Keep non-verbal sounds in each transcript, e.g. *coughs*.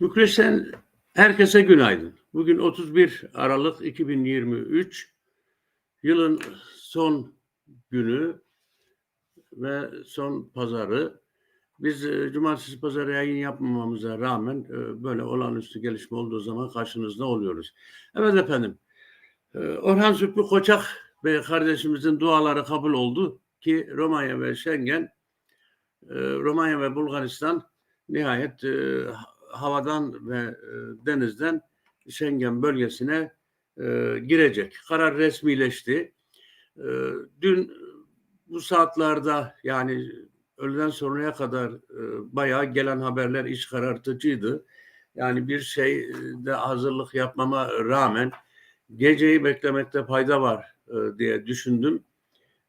Bükreş'ten herkese günaydın. Bugün 31 Aralık 2023. Yılın son günü ve son pazarı. Biz e, cumartesi pazarı yayın yapmamamıza rağmen e, böyle olağanüstü gelişme olduğu zaman karşınızda oluyoruz. Evet efendim. E, Orhan Sütlü Koçak Bey kardeşimizin duaları kabul oldu ki Romanya ve Schengen, Romanya ve Bulgaristan nihayet havadan ve e, denizden Schengen bölgesine e, girecek. Karar resmileşti. E, dün bu saatlerde yani öğleden sonraya kadar e, bayağı gelen haberler iç karartıcıydı. Yani bir şeyde hazırlık yapmama rağmen geceyi beklemekte fayda var e, diye düşündüm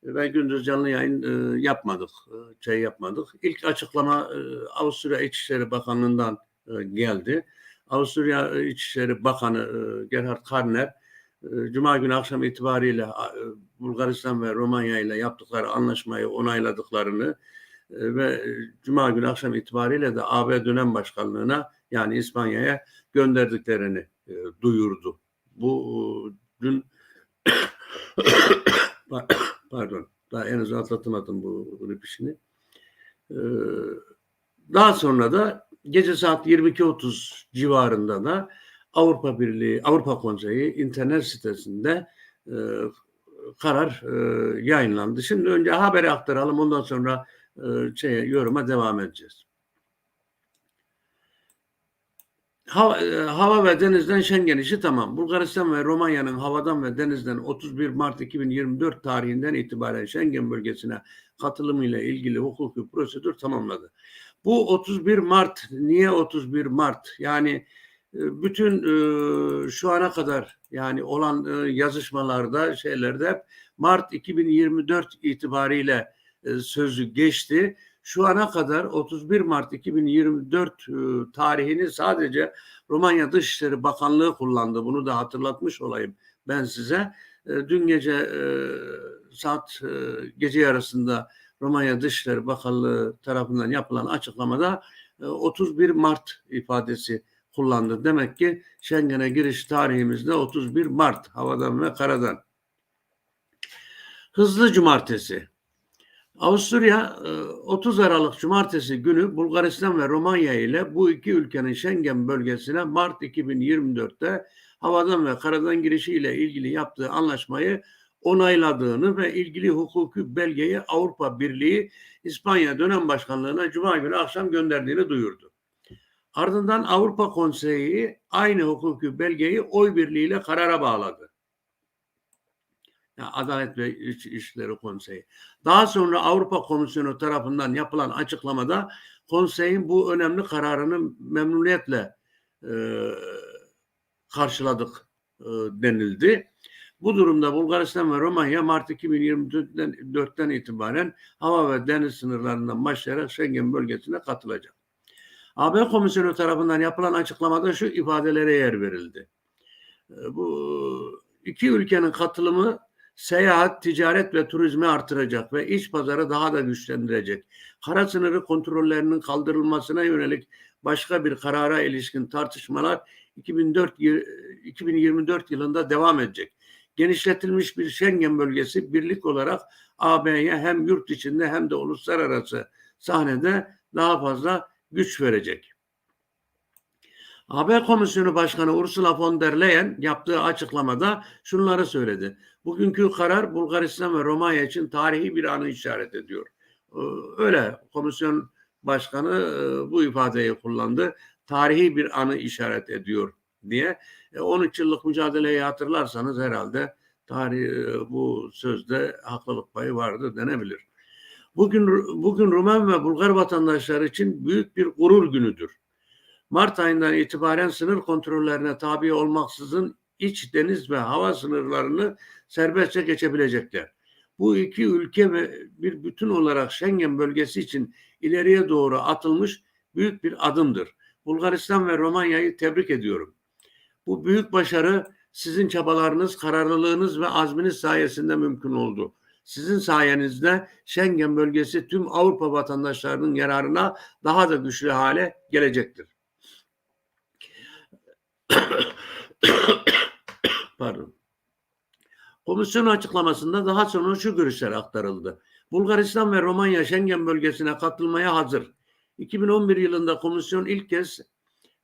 ve gündüz canlı yayın e, yapmadık, e, şey yapmadık. İlk açıklama e, Avusturya İçişleri Bakanlığı'ndan e, geldi. Avusturya İçişleri Bakanı e, Gerhard Karner e, Cuma günü akşam itibariyle Bulgaristan ve Romanya ile yaptıkları anlaşmayı onayladıklarını ve Cuma günü akşam itibariyle de AB dönem başkanlığına yani İspanya'ya gönderdiklerini duyurdu. Bu dün *coughs* pardon daha henüz atlatamadım bu grip işini. Daha sonra da gece saat 22.30 civarında da Avrupa Birliği, Avrupa Konseyi internet sitesinde e, karar e, yayınlandı. Şimdi önce haberi aktaralım ondan sonra e, şeye, yoruma devam edeceğiz. Hava, e, hava ve denizden Schengen işi tamam. Bulgaristan ve Romanya'nın havadan ve denizden 31 Mart 2024 tarihinden itibaren Schengen bölgesine katılımıyla ilgili hukuki prosedür tamamladı. Bu 31 Mart niye 31 Mart? Yani e, bütün e, şu ana kadar yani olan yazışmalarda şeylerde hep Mart 2024 itibariyle sözü geçti şu ana kadar 31 Mart 2024 e, tarihini sadece Romanya Dışişleri Bakanlığı kullandı. Bunu da hatırlatmış olayım ben size. E, dün gece e, saat gece yarısında Romanya Dışişleri Bakanlığı tarafından yapılan açıklamada 31 Mart ifadesi kullandı. Demek ki Schengen'e giriş tarihimizde 31 Mart havadan ve karadan. Hızlı cumartesi. Avusturya 30 e, Aralık Cumartesi günü Bulgaristan ve Romanya ile bu iki ülkenin Schengen bölgesine Mart 2024'te havadan ve karadan girişi ile ilgili yaptığı anlaşmayı onayladığını ve ilgili hukuki belgeyi Avrupa Birliği İspanya dönem başkanlığına Cuma günü akşam gönderdiğini duyurdu. Ardından Avrupa Konseyi aynı hukuki belgeyi oy birliğiyle karara bağladı. Adalet ve İç İşleri Konseyi. Daha sonra Avrupa Komisyonu tarafından yapılan açıklamada konseyin bu önemli kararını memnuniyetle e, karşıladık e, denildi. Bu durumda Bulgaristan ve Romanya Mart 2024'ten itibaren hava ve deniz sınırlarından başlayarak Schengen bölgesine katılacak. AB Komisyonu tarafından yapılan açıklamada şu ifadelere yer verildi. E, bu iki ülkenin katılımı seyahat, ticaret ve turizmi artıracak ve iç pazarı daha da güçlendirecek. Kara sınırı kontrollerinin kaldırılmasına yönelik başka bir karara ilişkin tartışmalar 2004 2024 yılında devam edecek. Genişletilmiş bir Schengen bölgesi birlik olarak AB'ye hem yurt içinde hem de uluslararası sahnede daha fazla güç verecek. AB Komisyonu Başkanı Ursula von der Leyen yaptığı açıklamada şunları söyledi. Bugünkü karar Bulgaristan ve Romanya için tarihi bir anı işaret ediyor. Ee, öyle komisyon başkanı e, bu ifadeyi kullandı. Tarihi bir anı işaret ediyor diye. 13 e, yıllık mücadeleyi hatırlarsanız herhalde tarih e, bu sözde haklılık payı vardı denebilir. Bugün bugün Rumen ve Bulgar vatandaşları için büyük bir gurur günüdür. Mart ayından itibaren sınır kontrollerine tabi olmaksızın iç deniz ve hava sınırlarını serbestçe geçebilecekler. Bu iki ülke ve bir bütün olarak Schengen bölgesi için ileriye doğru atılmış büyük bir adımdır. Bulgaristan ve Romanya'yı tebrik ediyorum. Bu büyük başarı sizin çabalarınız, kararlılığınız ve azminiz sayesinde mümkün oldu. Sizin sayenizde Schengen bölgesi tüm Avrupa vatandaşlarının yararına daha da güçlü hale gelecektir. *coughs* Pardon. Komisyon açıklamasında daha sonra şu görüşler aktarıldı. Bulgaristan ve Romanya Schengen bölgesine katılmaya hazır. 2011 yılında komisyon ilk kez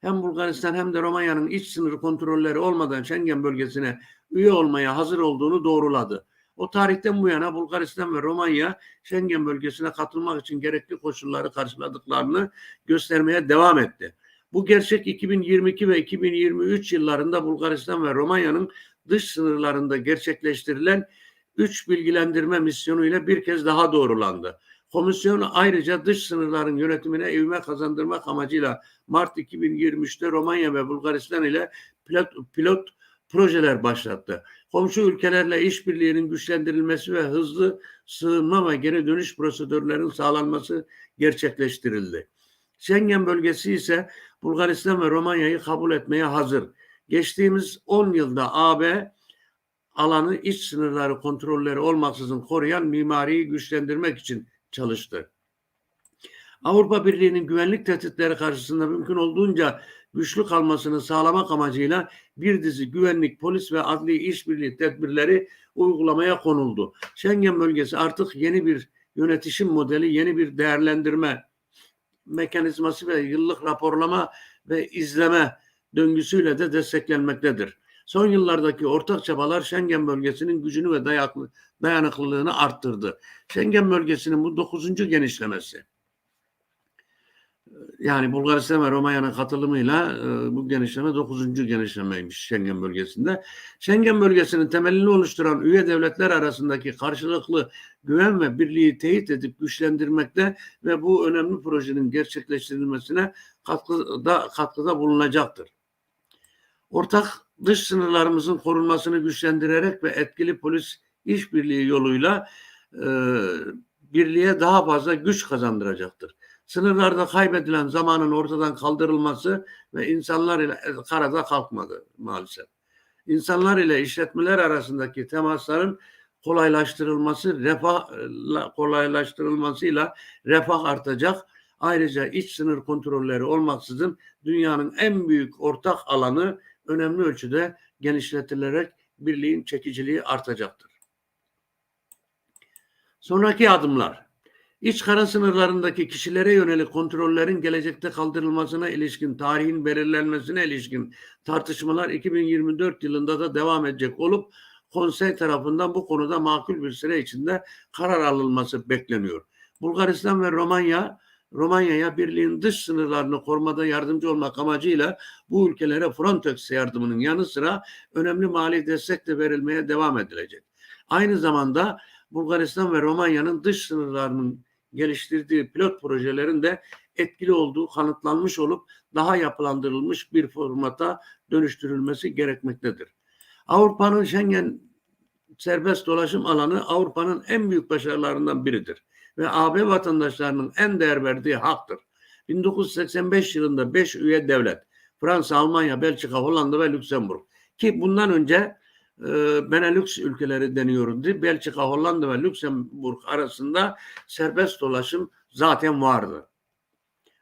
hem Bulgaristan hem de Romanya'nın iç sınır kontrolleri olmadan Schengen bölgesine üye olmaya hazır olduğunu doğruladı. O tarihten bu yana Bulgaristan ve Romanya Schengen bölgesine katılmak için gerekli koşulları karşıladıklarını göstermeye devam etti. Bu gerçek 2022 ve 2023 yıllarında Bulgaristan ve Romanya'nın dış sınırlarında gerçekleştirilen üç bilgilendirme misyonu ile bir kez daha doğrulandı. Komisyon ayrıca dış sınırların yönetimine ivme kazandırmak amacıyla Mart 2023'te Romanya ve Bulgaristan ile pilot, pilot projeler başlattı. Komşu ülkelerle işbirliğinin güçlendirilmesi ve hızlı sığınma ve geri dönüş prosedürlerinin sağlanması gerçekleştirildi. Schengen bölgesi ise Bulgaristan ve Romanya'yı kabul etmeye hazır. Geçtiğimiz 10 yılda AB alanı iç sınırları kontrolleri olmaksızın koruyan mimariyi güçlendirmek için çalıştı. Avrupa Birliği'nin güvenlik tehditleri karşısında mümkün olduğunca güçlü kalmasını sağlamak amacıyla bir dizi güvenlik, polis ve adli işbirliği tedbirleri uygulamaya konuldu. Schengen bölgesi artık yeni bir yönetişim modeli, yeni bir değerlendirme mekanizması ve yıllık raporlama ve izleme döngüsüyle de desteklenmektedir. Son yıllardaki ortak çabalar Schengen bölgesinin gücünü ve dayaklı, dayanıklılığını arttırdı. Schengen bölgesinin bu dokuzuncu genişlemesi. Yani Bulgaristan ve Romanya'nın katılımıyla e, bu genişleme dokuzuncu genişlemeymiş Schengen bölgesinde. Schengen bölgesinin temelini oluşturan üye devletler arasındaki karşılıklı güven ve birliği teyit edip güçlendirmekte ve bu önemli projenin gerçekleştirilmesine katkıda, katkıda bulunacaktır. Ortak dış sınırlarımızın korunmasını güçlendirerek ve etkili polis işbirliği yoluyla e, birliğe daha fazla güç kazandıracaktır. Sınırlarda kaybedilen zamanın ortadan kaldırılması ve insanlar ile e, karada kalkmadı maalesef. İnsanlar ile işletmeler arasındaki temasların kolaylaştırılması, refah kolaylaştırılmasıyla refah artacak. Ayrıca iç sınır kontrolleri olmaksızın dünyanın en büyük ortak alanı önemli ölçüde genişletilerek birliğin çekiciliği artacaktır. Sonraki adımlar. İç kara sınırlarındaki kişilere yönelik kontrollerin gelecekte kaldırılmasına ilişkin tarihin belirlenmesine ilişkin tartışmalar 2024 yılında da devam edecek olup konsey tarafından bu konuda makul bir süre içinde karar alınması bekleniyor. Bulgaristan ve Romanya Romanya'ya birliğin dış sınırlarını korumada yardımcı olmak amacıyla bu ülkelere Frontex yardımının yanı sıra önemli mali destek de verilmeye devam edilecek. Aynı zamanda Bulgaristan ve Romanya'nın dış sınırlarının geliştirdiği pilot projelerin de etkili olduğu kanıtlanmış olup daha yapılandırılmış bir formata dönüştürülmesi gerekmektedir. Avrupa'nın Schengen serbest dolaşım alanı Avrupa'nın en büyük başarılarından biridir ve AB vatandaşlarının en değer verdiği haktır. 1985 yılında 5 üye devlet Fransa, Almanya, Belçika, Hollanda ve Lüksemburg ki bundan önce e, Benelux ülkeleri deniyordu. Belçika, Hollanda ve Lüksemburg arasında serbest dolaşım zaten vardı.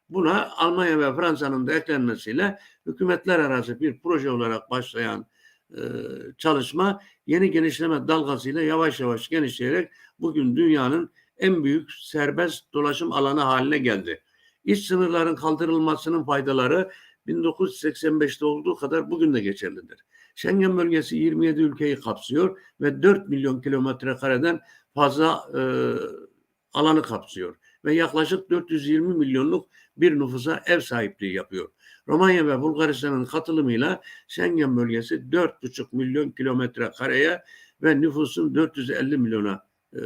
Buna Almanya ve Fransa'nın da eklenmesiyle hükümetler arası bir proje olarak başlayan e, çalışma yeni genişleme dalgasıyla yavaş yavaş genişleyerek bugün dünyanın en büyük serbest dolaşım alanı haline geldi. İç sınırların kaldırılmasının faydaları 1985'te olduğu kadar bugün de geçerlidir. Schengen bölgesi 27 ülkeyi kapsıyor ve 4 milyon kilometre kareden fazla e, alanı kapsıyor ve yaklaşık 420 milyonluk bir nüfusa ev sahipliği yapıyor. Romanya ve Bulgaristan'ın katılımıyla Schengen bölgesi 4,5 milyon kilometre kareye ve nüfusun 450 milyona e,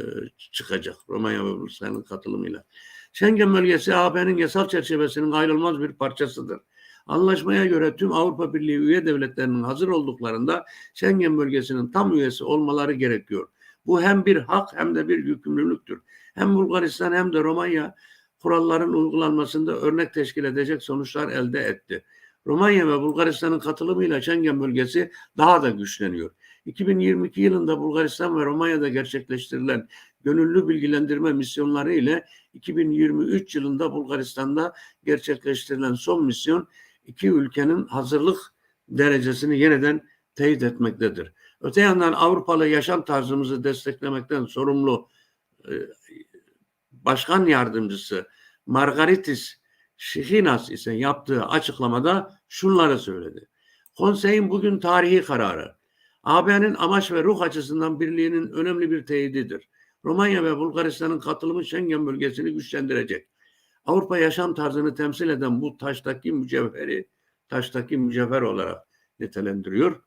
çıkacak Romanya ve Bulgaristan'ın katılımıyla. Schengen bölgesi AB'nin yasal çerçevesinin ayrılmaz bir parçasıdır. Anlaşmaya göre tüm Avrupa Birliği üye devletlerinin hazır olduklarında Schengen bölgesinin tam üyesi olmaları gerekiyor. Bu hem bir hak hem de bir yükümlülüktür. Hem Bulgaristan hem de Romanya kuralların uygulanmasında örnek teşkil edecek sonuçlar elde etti. Romanya ve Bulgaristan'ın katılımıyla Schengen bölgesi daha da güçleniyor. 2022 yılında Bulgaristan ve Romanya'da gerçekleştirilen gönüllü bilgilendirme misyonları ile 2023 yılında Bulgaristan'da gerçekleştirilen son misyon iki ülkenin hazırlık derecesini yeniden teyit etmektedir. Öte yandan Avrupalı yaşam tarzımızı desteklemekten sorumlu e, başkan yardımcısı Margaritis Şihinas ise yaptığı açıklamada şunları söyledi. Konseyin bugün tarihi kararı AB'nin amaç ve ruh açısından birliğinin önemli bir teyididir. Romanya ve Bulgaristan'ın katılımı Schengen bölgesini güçlendirecek. Avrupa yaşam tarzını temsil eden bu taştaki mücevheri taştaki mücevher olarak nitelendiriyor.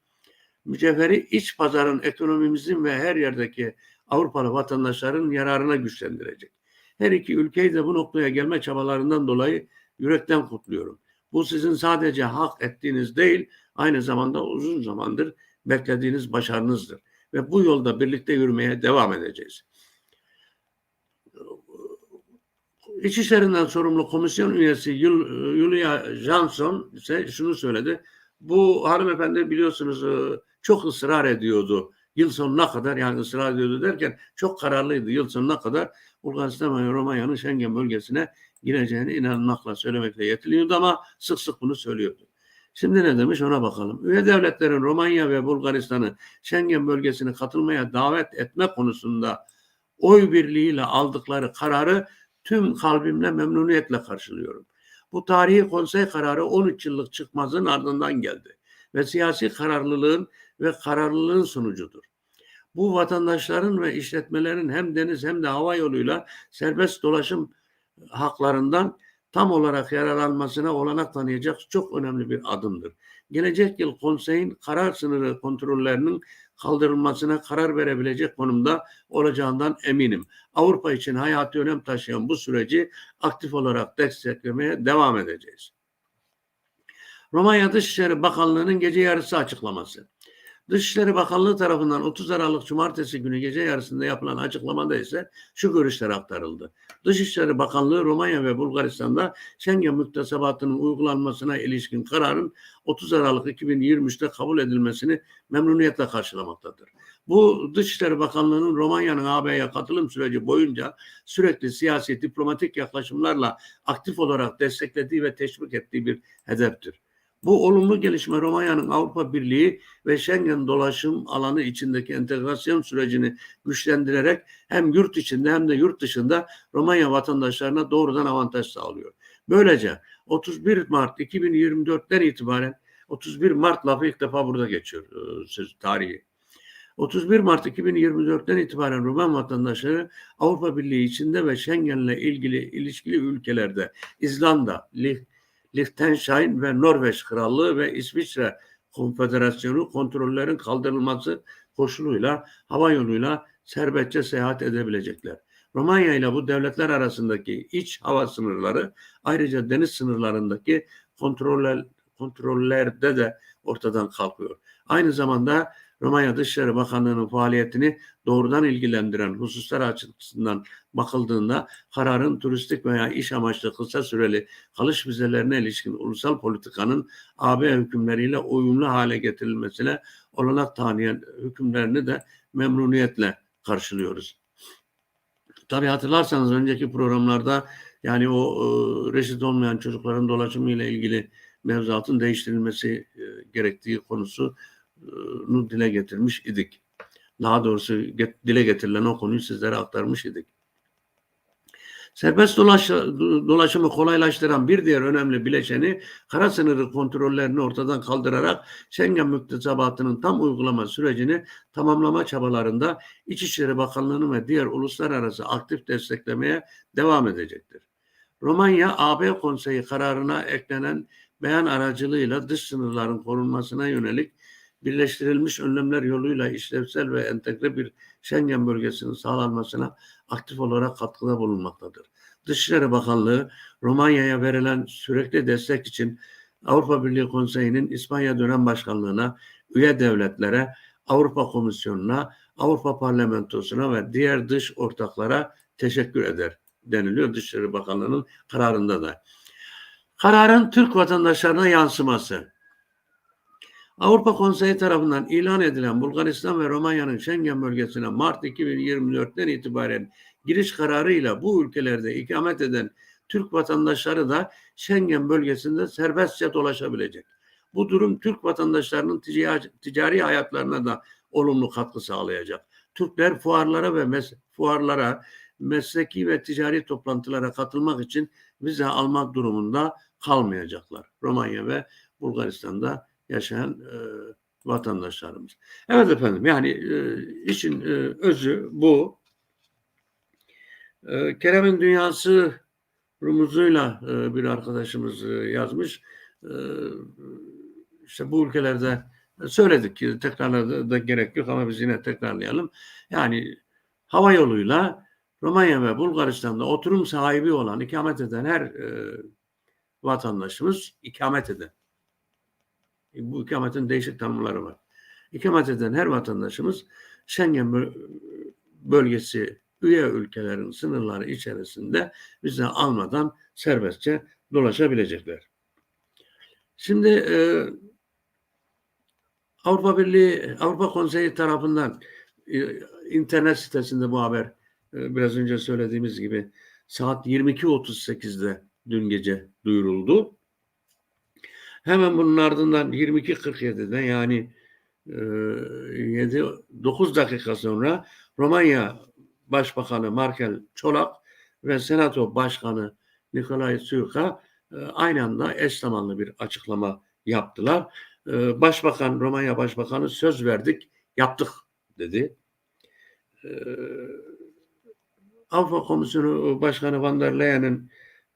Mücevheri iç pazarın ekonomimizin ve her yerdeki Avrupalı vatandaşların yararına güçlendirecek. Her iki ülkeyi de bu noktaya gelme çabalarından dolayı yürekten kutluyorum. Bu sizin sadece hak ettiğiniz değil, aynı zamanda uzun zamandır beklediğiniz başarınızdır. Ve bu yolda birlikte yürümeye devam edeceğiz. İçişlerinden sorumlu komisyon üyesi Julia Johnson ise şunu söyledi. Bu hanımefendi biliyorsunuz e, çok ısrar ediyordu. Yıl sonuna kadar yani ısrar ediyordu derken çok kararlıydı. Yıl sonuna kadar Bulgaristan ve Romanya'nın Schengen bölgesine gireceğini inanmakla söylemekle yetiliyordu ama sık sık bunu söylüyordu. Şimdi ne demiş ona bakalım. Üye devletlerin Romanya ve Bulgaristan'ı Schengen bölgesine katılmaya davet etme konusunda oy birliğiyle aldıkları kararı tüm kalbimle memnuniyetle karşılıyorum. Bu tarihi konsey kararı 13 yıllık çıkmazın ardından geldi ve siyasi kararlılığın ve kararlılığın sonucudur. Bu vatandaşların ve işletmelerin hem deniz hem de hava yoluyla serbest dolaşım haklarından tam olarak yararlanmasına olanak tanıyacak çok önemli bir adımdır. Gelecek yıl konseyin karar sınırı kontrollerinin kaldırılmasına karar verebilecek konumda olacağından eminim. Avrupa için hayati önem taşıyan bu süreci aktif olarak desteklemeye devam edeceğiz. Romanya Dışişleri Bakanlığı'nın gece yarısı açıklaması. Dışişleri Bakanlığı tarafından 30 Aralık Cumartesi günü gece yarısında yapılan açıklamada ise şu görüşler aktarıldı. Dışişleri Bakanlığı Romanya ve Bulgaristan'da Schengen müktesebatının uygulanmasına ilişkin kararın 30 Aralık 2023'te kabul edilmesini memnuniyetle karşılamaktadır. Bu Dışişleri Bakanlığı'nın Romanya'nın AB'ye katılım süreci boyunca sürekli siyasi diplomatik yaklaşımlarla aktif olarak desteklediği ve teşvik ettiği bir hedeftir. Bu olumlu gelişme Romanya'nın Avrupa Birliği ve Schengen dolaşım alanı içindeki entegrasyon sürecini güçlendirerek hem yurt içinde hem de yurt dışında Romanya vatandaşlarına doğrudan avantaj sağlıyor. Böylece 31 Mart 2024'ten itibaren 31 Mart lafı ilk defa burada geçiyor e, söz tarihi. 31 Mart 2024'ten itibaren Rumen vatandaşları Avrupa Birliği içinde ve Schengen'le ilgili ilişkili ülkelerde İzlanda, Liechtenstein ve Norveç Krallığı ve İsviçre Konfederasyonu kontrollerin kaldırılması koşuluyla hava yoluyla serbestçe seyahat edebilecekler. Romanya ile bu devletler arasındaki iç hava sınırları ayrıca deniz sınırlarındaki kontroller, kontrollerde de ortadan kalkıyor. Aynı zamanda Romanya Dışişleri Bakanlığı'nın faaliyetini doğrudan ilgilendiren hususlar açısından bakıldığında kararın turistik veya iş amaçlı kısa süreli kalış vizelerine ilişkin ulusal politikanın AB hükümleriyle uyumlu hale getirilmesine olanak tanıyan hükümlerini de memnuniyetle karşılıyoruz. Tabi hatırlarsanız önceki programlarda yani o e, reşit olmayan çocukların dolaşımı ile ilgili mevzuatın değiştirilmesi e, gerektiği konusu dile getirmiş idik. Daha doğrusu dile getirilen o konuyu sizlere aktarmış idik. Serbest dolaş, dolaşımı kolaylaştıran bir diğer önemli bileşeni kara sınırı kontrollerini ortadan kaldırarak Schengen müktesebatının tam uygulama sürecini tamamlama çabalarında İçişleri Bakanlığı'nın ve diğer uluslararası aktif desteklemeye devam edecektir. Romanya AB Konseyi kararına eklenen beyan aracılığıyla dış sınırların korunmasına yönelik birleştirilmiş önlemler yoluyla işlevsel ve entegre bir Schengen bölgesinin sağlanmasına aktif olarak katkıda bulunmaktadır. Dışişleri Bakanlığı Romanya'ya verilen sürekli destek için Avrupa Birliği Konseyi'nin İspanya dönem başkanlığına, üye devletlere, Avrupa Komisyonu'na, Avrupa Parlamentosu'na ve diğer dış ortaklara teşekkür eder deniliyor Dışişleri Bakanlığı'nın kararında da. Kararın Türk vatandaşlarına yansıması. Avrupa Konseyi tarafından ilan edilen Bulgaristan ve Romanya'nın Schengen bölgesine Mart 2024'ten itibaren giriş kararıyla bu ülkelerde ikamet eden Türk vatandaşları da Schengen bölgesinde serbestçe dolaşabilecek. Bu durum Türk vatandaşlarının ticari, hayatlarına da olumlu katkı sağlayacak. Türkler fuarlara ve mes fuarlara, mesleki ve ticari toplantılara katılmak için vize almak durumunda kalmayacaklar. Romanya ve Bulgaristan'da yaşayan e, vatandaşlarımız. Evet efendim yani e, işin e, özü bu. E, Kerem'in Dünyası rumuzuyla e, bir arkadaşımız e, yazmış. E, işte bu ülkelerde söyledik ki tekrarlarda da gerek yok ama biz yine tekrarlayalım. Yani hava yoluyla Romanya ve Bulgaristan'da oturum sahibi olan, ikamet eden her e, vatandaşımız ikamet eden. E, bu ikametin değişik tanımları var. İkamet eden her vatandaşımız Schengen bölgesi üye ülkelerin sınırları içerisinde vize almadan serbestçe dolaşabilecekler. Şimdi e, Avrupa Birliği, Avrupa Konseyi tarafından e, internet sitesinde bu haber e, biraz önce söylediğimiz gibi saat 22.38'de dün gece duyuruldu. Hemen bunun ardından 22.47'de yani e, 7 9 dakika sonra Romanya Başbakanı Markel Çolak ve Senato Başkanı Nikolay Suyka e, aynı anda eş zamanlı bir açıklama yaptılar. E, Başbakan, Romanya Başbakanı söz verdik, yaptık dedi. E, Avrupa Komisyonu Başkanı Van der Leyen'in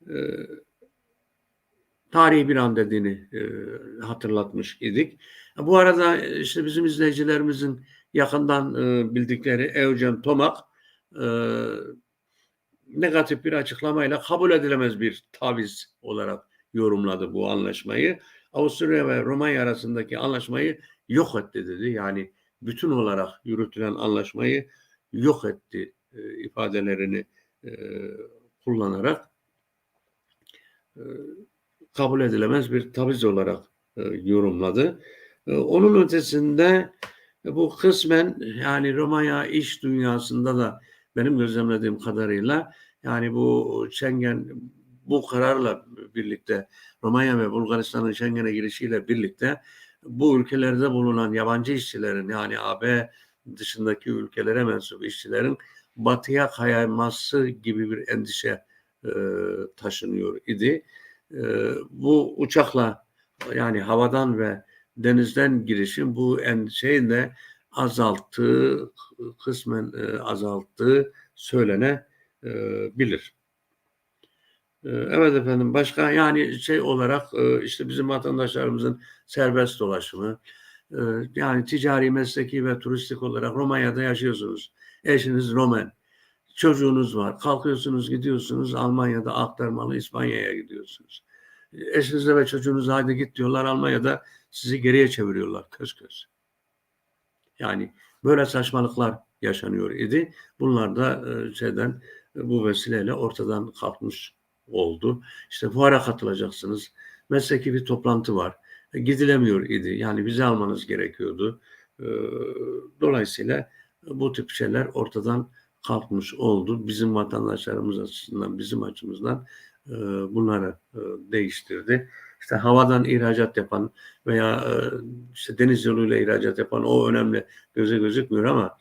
e, tarihi bir an dediğini e, hatırlatmış idik. Bu arada işte bizim izleyicilerimizin yakından e, bildikleri Eugen Tomak e, negatif bir açıklamayla kabul edilemez bir taviz olarak yorumladı bu anlaşmayı. Avusturya ve Romanya arasındaki anlaşmayı yok etti dedi. Yani bütün olarak yürütülen anlaşmayı yok etti e, ifadelerini e, kullanarak e, kabul edilemez bir taviz olarak e, yorumladı. E, onun ötesinde e, bu kısmen yani Romanya iş dünyasında da benim gözlemlediğim kadarıyla yani bu Schengen bu kararla birlikte Romanya ve Bulgaristan'ın Schengen'e girişiyle birlikte bu ülkelerde bulunan yabancı işçilerin yani AB dışındaki ülkelere mensup işçilerin batıya kayması gibi bir endişe e, taşınıyor idi. E, bu uçakla yani havadan ve denizden girişim bu endişeyi de azalttığı, kısmen e, azalttığı söylenebilir. E, evet efendim başka yani şey olarak e, işte bizim vatandaşlarımızın serbest dolaşımı e, yani ticari, mesleki ve turistik olarak Romanya'da yaşıyorsunuz. Eşiniz Roman. Çocuğunuz var. Kalkıyorsunuz gidiyorsunuz Almanya'da aktarmalı İspanya'ya gidiyorsunuz. Eşinizle ve çocuğunuzla hadi git diyorlar Almanya'da sizi geriye çeviriyorlar köz köz. Yani böyle saçmalıklar yaşanıyor idi. Bunlar da e, şeyden e, bu vesileyle ortadan kalkmış oldu. İşte fuara katılacaksınız. Mesleki bir toplantı var. E, gidilemiyor idi. Yani vize almanız gerekiyordu. Dolayısıyla bu tip şeyler ortadan kalkmış oldu. Bizim vatandaşlarımız açısından, bizim açımızdan bunları değiştirdi işte havadan ihracat yapan veya e, işte deniz yoluyla ihracat yapan o önemli göze gözükmüyor ama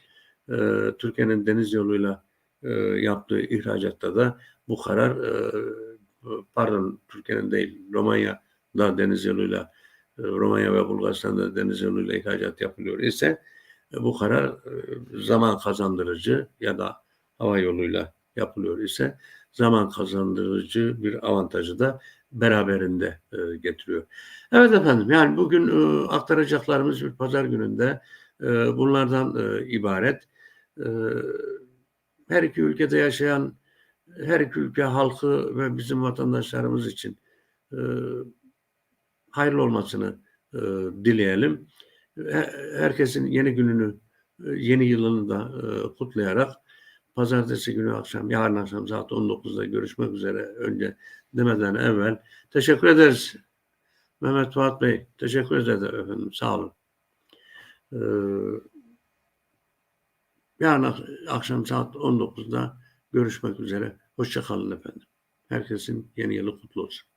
e, Türkiye'nin deniz yoluyla e, yaptığı ihracatta da bu karar e, pardon Türkiye'nin değil Romanya da deniz yoluyla e, Romanya ve Bulgaristan'da deniz yoluyla ihracat yapılıyor ise e, bu karar e, zaman kazandırıcı ya da hava yoluyla yapılıyor ise zaman kazandırıcı bir avantajı da beraberinde e, getiriyor. Evet efendim yani bugün e, aktaracaklarımız bir pazar gününde e, bunlardan e, ibaret. E, her iki ülkede yaşayan her iki ülke halkı ve bizim vatandaşlarımız için e, hayırlı olmasını e, dileyelim. Herkesin yeni gününü, e, yeni yılını da e, kutlayarak pazartesi günü akşam, yarın akşam saat 19'da görüşmek üzere önce demeden evvel teşekkür ederiz. Mehmet Fuat Bey, teşekkür ederiz efendim. Sağ olun. Ee, yarın akşam saat 19'da görüşmek üzere. Hoşçakalın efendim. Herkesin yeni yılı kutlu olsun.